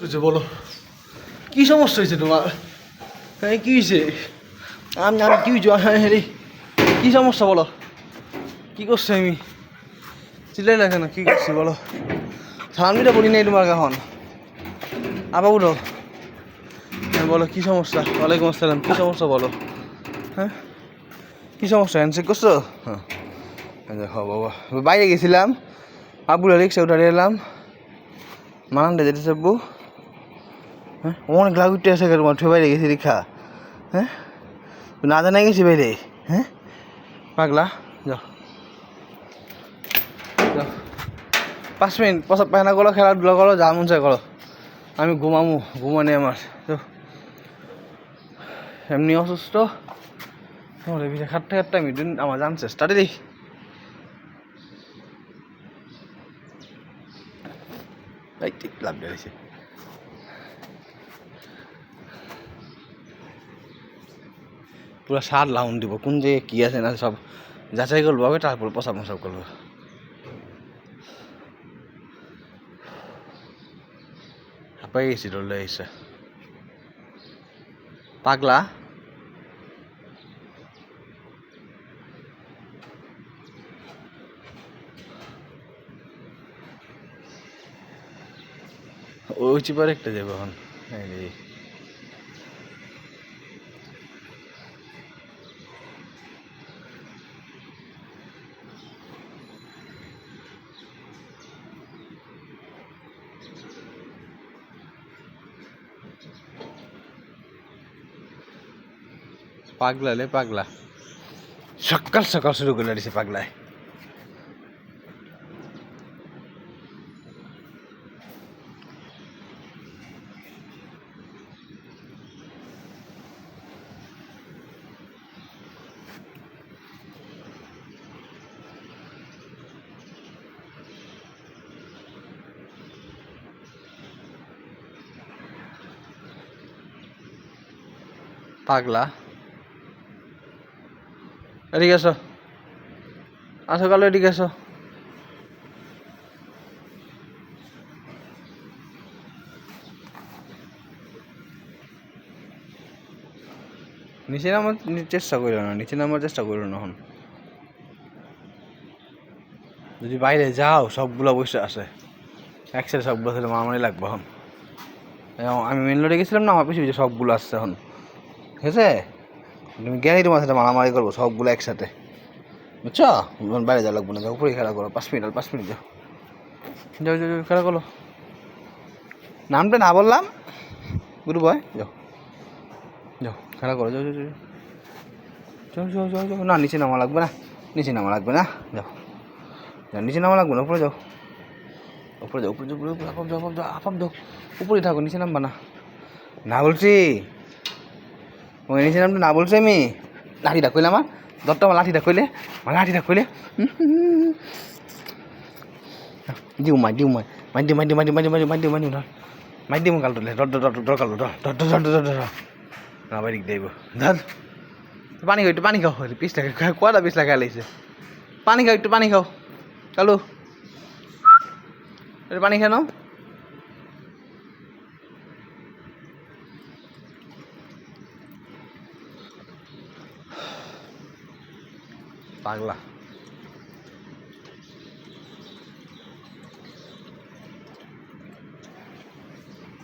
হয়েছে বলো। কি সমস্যা হয়েছে তোমার? হ্যাঁ কি হয়েছে? আমি আমি, কি হয়েছে? হ্যাঁ হ্যাঁ কি সমস্যা বলো? কি করছি আমি চিল্লাই না কি করছি বলো? সামনেটা বলি নাই তোমার এখন। আবার উঠো হ্যাঁ বলো, কি সমস্যা? ওয়ালাইকুম আসসালাম। কি সমস্যা বলো? হ্যাঁ? কি সমস্যা? হ্যান্ডশেক করছ? হ্যাঁ। দেখো, বাবা। বাইরে গেছিলাম। আব্বুরা রিক্সা উঠারে এলাম। মানানটা যেতে চাব্বু হ্যাঁ? অনেক লাগ উঠতে আসে তোমার ঠে বাইরে গেছি রিক্সা হ্যাঁ? না জানাই গেছি বাইরে। হ্যাঁ? পাগলা যাও যাও পাঁচ মিনিট পসাব পায়না করো, খেলাধুলা করো, যা মন চায় করো। আমি ঘুমামু, ঘুমানে আমার এমনি অসুস্থ? এবিটা খাটতে খাটতে আমি দিন আমার জানছে স্টার্টে দিই। লাভ বেড়েছে পুরো সার লাউন দিব, কোন জায়গায় কী আছে না সব যাচাই করব হবে তারপর প্রসাব মশাব করব। হাঁপাই গেছি ডলে এসে পাগলা? ওই চিপার একটা যাব এখন। রে। পাগলা লে পাগলা সকাল সকাল শুরু করে দিছে পাগলায় পাগলা এদিকে এসো। আসো কালো, এদিকে এসো। নিচে নামার চেষ্টা করো না নিচে নামার চেষ্টা করো না এখন। যদি বাইরে যাও, সবগুলো বসে আসে একসাথে সবগুলো আসলে মারামারি লাগবে এখন। আমি মেন রোডে গেছিলাম না, আমার পিছু সবগুলো আসছে এখন। ঠিক আছে তুমি গেলেই তোমার সাথে মারামারি করব সবগুলো একসাথে। বুঝছ? বাইরে যাওয়া লাগবে না যাও উপরে খেলা করো পাঁচ মিনিট আর পাঁচ মিনিট যাও। যাও যাও যাও, খেলা করো। নামটা না বললাম? গুরু বয় যাও। যাও খেলা করো যাও যাও যাও যাও। যাও যাও না নিচে নামা লাগবে না নিচে নামা লাগবে না যাও। যাও নিচে নামা লাগবে না উপরে যাও। উপরে যাও উপরে যাও উপরে যাও আপাম যাও আপাম যাও উপরে থাকো নিচে নামবা না। না বলছি। ওই নিচে নামটা না বলছি আমি। লাঠিটা কইলে আমার। দরটা আমার লাঠিটা কইলে আমার লাঠিটা কইলে দিও মাই দিও মাই। দিও মাই দিও মাই দিও মাই দিও ধর দিও কাল ডর ডর ডর ডর কাল ডর ডর ডর ডর ডর ডর না, বাইরে দেব ধর। পানি খাও, একটু পানি খাও। পিস টাকা কয়টা পিস লাগা লাইছে পানি খাও, একটু পানি খাও। কালু। পানি খানো পাগলা